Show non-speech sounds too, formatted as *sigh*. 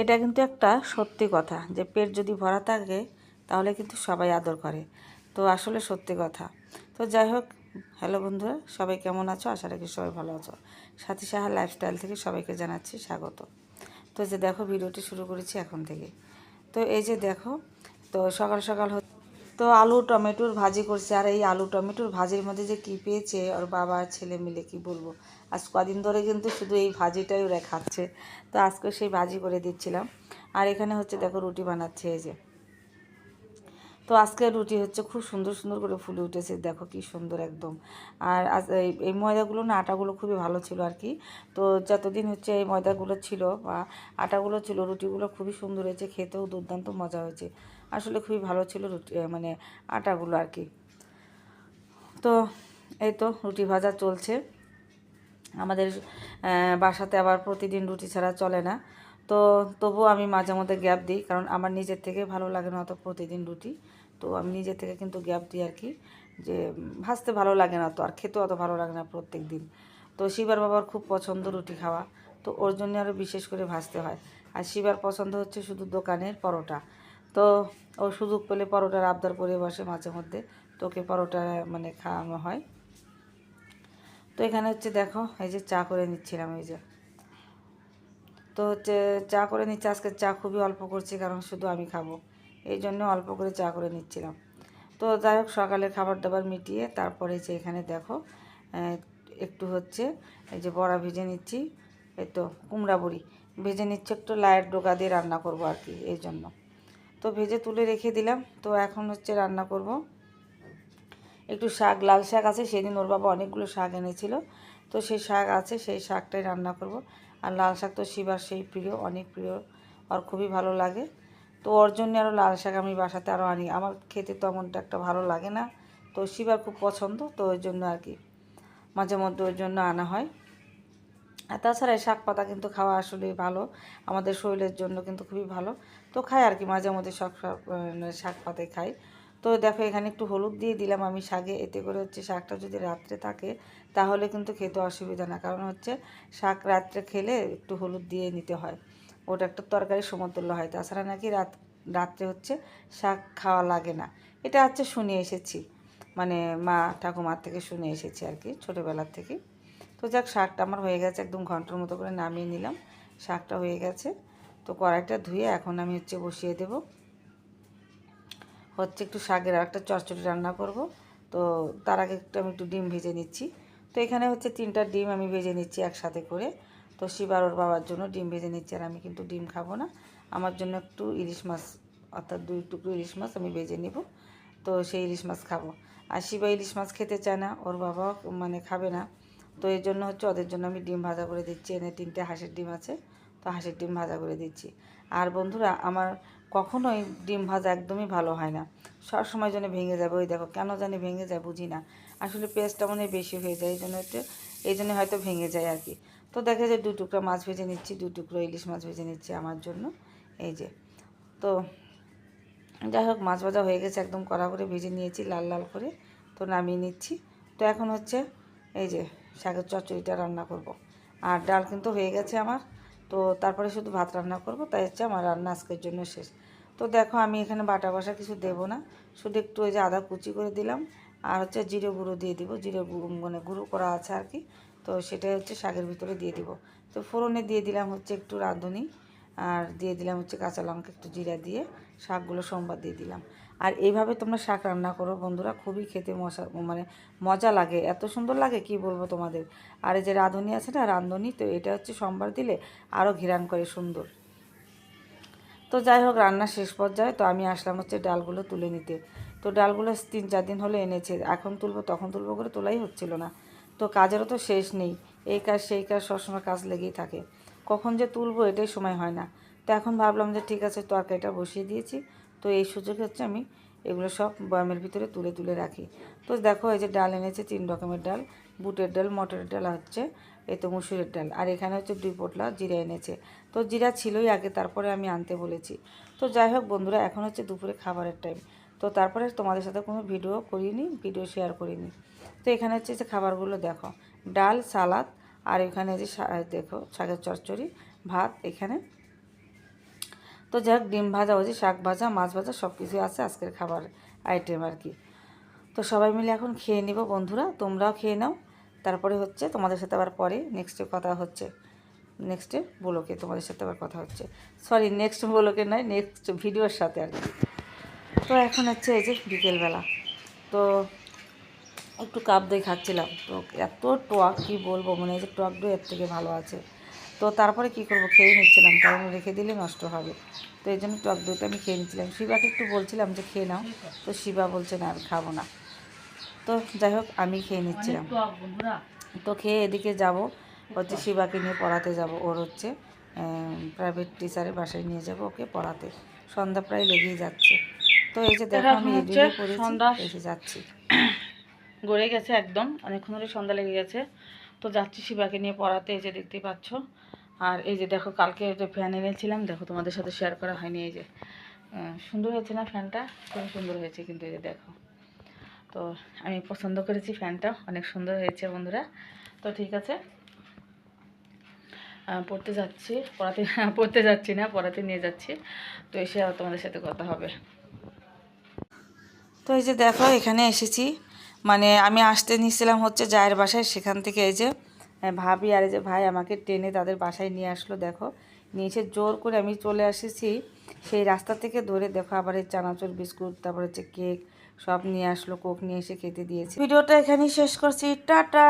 এটা কিন্তু একটা সত্যি কথা যে পেট যদি ভরা থাকে, তাহলে কিন্তু সবাই আদর করে। তো আসলে সত্যি কথা। তো যাই হোক, হ্যালো বন্ধুরা, সবাই কেমন আছো? আশা রাখি সবাই ভালো আছো। সাথী সাহা লাইফস্টাইল থেকে সবাইকে জানাচ্ছি স্বাগত। তো যে দেখো ভিডিওটি শুরু করেছি এখন থেকে। তো এই যে দেখো, তো সকাল সকাল হচ্ছে তো আলু, টমেটোর ভাজি করছে। আর এই আলু, টমেটোর ভাজির মধ্যে যে কী পেয়েছে, ওর বাবা আর ছেলে মিলে কি বলব? আজ কদিন ধরে কিন্তু শুধু এই ভাজিটাই ওরা খাচ্ছে। তো আজকে সেই ভাজি করে দিচ্ছিলাম। আর এখানে হচ্ছে দেখো রুটি বানাচ্ছে এই যে। তো আজকে রুটি হচ্ছে খুব সুন্দর সুন্দর করে ফুলে উঠেছে। দেখো কি সুন্দর একদম। আর এই ময়দাগুলো না, আটাগুলো খুবই ভালো ছিল আর কি। তো যতদিন হচ্ছে এই ময়দাগুলো ছিল বা আটাগুলো ছিল, রুটিগুলো খুবই সুন্দর হয়েছে, খেতেও দুর্দান্ত মজা হয়েছে। আসলে খুবই ভালো ছিল রুটি মানে আটাগুলো আর কি। তো এই তো রুটি ভাজা চলছে। আমাদের বাসাতে আবার প্রতিদিন রুটি ছাড়া চলে না। তো তবুও আমি মাঝে মধ্যে গ্যাপ দিই, কারণ আমার নিজের থেকে ভালো লাগে না অত প্রতিদিন রুটি। তো আমি নিজের থেকে কিন্তু গ্যাপ দিই আর কি, যে ভাজতে ভালো লাগে না তো, আর খেতেও অত ভালো লাগে না প্রত্যেক দিন তো শিবার বাবার খুব পছন্দ রুটি খাওয়া, তো ওর জন্য আরও বিশেষ করে ভাজতে হয়। আর শিবার পছন্দ হচ্ছে শুধু দোকানের পরোটা। তো ও সুযোগ পেলে পরোটার আবদার করে বসে মাঝে মধ্যে। তোকে পরোটা মানে খাওয়ানো হয়। তো এখানে হচ্ছে দেখো, এই যে চা করে নিচ্ছিলাম, এই যে। তো হচ্ছে চা করে নিচ্ছে, আজকে চা খুবই অল্প করছি, কারণ শুধু আমি খাব। এই জন্য অল্প করে চা করে নিচ্ছিলাম। তো যাই হোক সকালে খাবার দাবার মিটিয়ে তারপরে যে এখানে দেখো একটু হচ্ছে এই যে বড়া ভেজে নিচ্ছি, এই তো কুমড়া বড়ি। ভেজে নিচ্ছে, একটু লাইট ডোকা দিয়ে রান্না করব আর কি, এই জন্য। তো ভেজে তুলে রেখে দিলাম। তো এখন হচ্ছে রান্না করব। একটু শাক, লাল শাক আছে, সেদিন ওর বাবা অনেকগুলো শাক এনেছিল। তো সেই শাক আছে, সেই শাকটাই রান্না করব। আর লাল শাক তো শিবার সেই প্রিয়, অনেক প্রিয়। ওর খুবই ভালো লাগে। তো ওর জন্য আরও লাল শাক আমি বাসাতে আরও আনি। আমার খেতে তেমনটা একটা ভালো লাগে না। তো শিবার খুব পছন্দ, তো ওই জন্য আর কি। মাঝে মধ্যে ওই জন্য আনা হয়। আর তাছাড়া এই শাক পাতা কিন্তু খাওয়া আসলে ভালো। আমাদের শরীরের জন্য কিন্তু খুবই ভালো। তো খাই আর কি মাঝে মধ্যে আহ, শাক পাতে খাই। তো দেখো এখানে একটু হলুদ দিয়ে দিলাম আমি শাকে। এতে করে হচ্ছে শাকটা যদি রাত্রে থাকে তাহলে কিন্তু খেতে অসুবিধা না। কারণ হচ্ছে শাক রাত্রে খেলে একটু হলুদ দিয়ে নিতে হয়। ওটা একটা তরকারি সমতুল্য হয়। তাছাড়া নাকি রাত রাত্রে হচ্ছে শাক খাওয়া লাগে না। এটা হচ্ছে শুনে এসেছি। মানে মা ঠাকুমার থেকে শুনে এসেছি আর কি ছোটোবেলার থেকে। তো যাক শাকটা আমার হয়ে গেছে একদম ঘণ্টার মতো করে নামিয়ে নিলাম। শাকটা হয়ে গেছে। তো কড়াইটা ধুয়ে এখন আমি হচ্ছে বসিয়ে দেব। হচ্ছে একটু শাকের আর একটা চচ্চড়ি রান্না করব। তো তার আগে একটু আমি একটু ডিম ভেজে নিচ্ছি। তো এখানে হচ্ছে তিনটা ডিম আমি ভেজে নিচ্ছি একসাথে করে। তো শিবার ওর বাবার জন্য ডিম ভেজে নিচ্ছি আর আমি কিন্তু ডিম খাব না। আমার জন্য একটু ইলিশ মাছ, অর্থাৎ দুই টুকরো ইলিশ মাছ আমি ভেজে নিব। তো সেই ইলিশ মাছ খাব। আর শিবা ইলিশ মাছ খেতে চায় না, ওর বাবাও মানে খাবে না। তো এই জন্য হচ্ছে ওদের জন্য আমি ডিম ভাজা করে দিচ্ছি। এনে তিনটে হাঁসের ডিম আছে। তো হাঁসের ডিম ভাজা করে দিচ্ছি। আর বন্ধুরা, আমার কখনোই ডিম ভাজা একদমই ভালো হয় না। সব সময় জন্য ভেঙে যাবে। ওই দেখো, কেন জানি ভেঙে যায় বুঝি না। আসলে পেঁয়াজটা মনে বেশি হয়ে যায়, এই জন্য একটু, এই জন্য হয়তো ভেঙে যায় আর কি। তো দেখা যায় দু টুকরো মাছ ভেজে নিচ্ছি, দু টুকরো ইলিশ মাছ ভেজে নিচ্ছি আমার জন্য। এই যে, তো যাই হোক, মাছ ভাজা হয়ে গেছে, একদম কড়া করে ভেজে নিয়েছি, লাল লাল করে। তো নামিয়ে নিচ্ছি। তো এখন হচ্ছে, এই যে, শাকের চচ্চড়িটা রান্না করব। আর ডাল কিন্তু হয়ে গেছে আমার। তো তারপরে শুধু ভাত রান্না করব, তাই হচ্ছে আমার রান্না আজকের জন্য শেষ। তো দেখো আমি এখানে বাটা বাসা কিছু দেব না, শুধু একটু ওই যে আদা কুচি করে দিলাম, আর হচ্ছে জিরে গুঁড়ো দিয়ে দিব, জিরে মানে গুঁড়ো করা আছে আর কি, তো সেটাই হচ্ছে শাকের ভিতরে দিয়ে দিব। তো ফোড়নে দিয়ে দিলাম হচ্ছে একটু রাঁধুনি। আর দিয়ে দিলাম হচ্ছে কাঁচা লঙ্কা, একটু জিরা দিয়ে শাকগুলো সোমবার দিয়ে দিলাম। আর এইভাবে তোমরা শাক রান্না করো বন্ধুরা, খুবই খেতে মশা মানে মজা লাগে, এত সুন্দর লাগে কি বলব তোমাদের। আর এই যে রাঁধুনি আছে না, রাঁধুনি, তো এটা হচ্ছে সোমবার দিলে আরও ঘিরান করে সুন্দর। তো যাই হোক, রান্না শেষ পর্যায়ে, তো আমি আসলাম হচ্ছে ডালগুলো তুলে নিতে। তো ডালগুলো তিন চার দিন হলে এনেছে, এখন তুলবো, তখন তুলবো করে তোলাই হচ্ছিল না। তো কাজেরও তো শেষ নেই, এই কাজ, সেই কাজ সবসময় কাজ লেগেই থাকে। কখন যে তুলবো এটাই সময় হয় না। তো এখন ভাবলাম যে ঠিক আছে তরকারিটা বসিয়ে দিয়েছি। তো এই সুযোগ হচ্ছে আমি এগুলো সব বয়ামের ভিতরে তুলে তুলে রাখি। তো দেখো এই যে ডাল এনেছে, তিন রকমের ডাল। বুটের ডাল, মটরের ডাল হচ্ছে, এই তো মুসুরের ডাল। আর এখানে হচ্ছে দুই পোটলা জিরা এনেছে। তো জিরা ছিলই আগে, তারপরে আমি আনতে বলেছি। তো যাই হোক বন্ধুরা, এখন হচ্ছে দুপুরে খাবারের টাইম তো তারপরে তোমাদের সাথে কোনো ভিডিও করিনি, ভিডিও শেয়ার করিনি। তো এখানে হচ্ছে যে খাবারগুলো দেখো। ডাল, সালাদ আর এখানে যে দেখো শাকের চচ্চড়ি, ভাত এখানে। তো যাই হোক, ডিম ভাজা হচ্ছে শাক ভাজা, মাছ ভাজা সব কিছুই আছে আজকের খাবার আইটেম আর কি। তো সবাই মিলে এখন খেয়ে নিব বন্ধুরা, তোমরাও খেয়ে নাও। তারপরে হচ্ছে তোমাদের সাথে আবার পরে নেক্সটে কথা হচ্ছে। নেক্সটে বলোকে, তোমাদের সাথে আবার কথা হচ্ছে। সরি নেক্সট বলোকে নয় নেক্সট ভিডিওর সাথে আর কি। তো এখন হচ্ছে এই যে বিকেলবেলা। তো একটু কাপ দই খাচ্ছিলাম। তো এত টক কি বলব? মনে হয় যে টক দই এর থেকে ভালো আছে। তো তারপরে কি করব? খেয়ে নিচ্ছিলাম। কারণ রেখে দিলে নষ্ট হবে। তো এই জন্য টক দইটা আমি খেয়ে নিচ্ছিলাম। শিবাকে একটু বলছিলাম যে খেয়ে নাও। তো শিবা বলছে না আমি খাব না। তো যাই হোক আমি খেয়ে নিচ্ছিলাম। তো খেয়ে এদিকে যাব। হচ্ছে শিবাকে নিয়ে পড়াতে যাব। ওর হচ্ছে প্রাইভেট টিচারের বাসায় নিয়ে যাব ওকে পড়াতে। সন্ধ্যা প্রায় লেগেই যাচ্ছে। তো এই যে দেখো আমি রেডি এসে যাচ্ছি। গড়ে গেছে একদম। অনেকক্ষণ ধরে সন্ধ্যা লেগে গেছে। তো যাচ্ছি শিবাকে নিয়ে পড়াতে, এই যে দেখতেই পাচ্ছ। আর এই যে দেখো, কালকে যে ফ্যান এনেছিলাম, দেখো তোমাদের সাথে শেয়ার করা হয়নি এই যে। সুন্দর হয়েছে না ফ্যানটা খুবই সুন্দর হয়েছে কিন্তু এই যে দেখো। তো আমি পছন্দ করেছি ফ্যানটা অনেক সুন্দর হয়েছে বন্ধুরা। তো ঠিক আছে। পড়তে যাচ্ছি, পড়াতে, *laughs* পড়তে যাচ্ছি না, পড়াতে নিয়ে যাচ্ছি। তো এসে তোমাদের সাথে কথা হবে। তো এই যে দেখো, এখানে এসেছি। মানে আমি আসতে নিয়েছিলাম হচ্ছে জায়ের বাসায়, সেখান থেকে এই যে ভাবি আর এই যে ভাই আমাকে টেনে তাদের বাসায় নিয়ে আসলো, দেখো। নিয়ে এসে জোর করে আমি চলে আসেছি। সেই রাস্তা থেকে ধরে দেখো আবার এই চানাচুর বিস্কুট, তারপর হচ্ছে কেক, সব নিয়ে আসলো, কোক নিয়ে এসে খেতে দিয়েছি। ভিডিওটা এখানেই শেষ করছি। টাটা!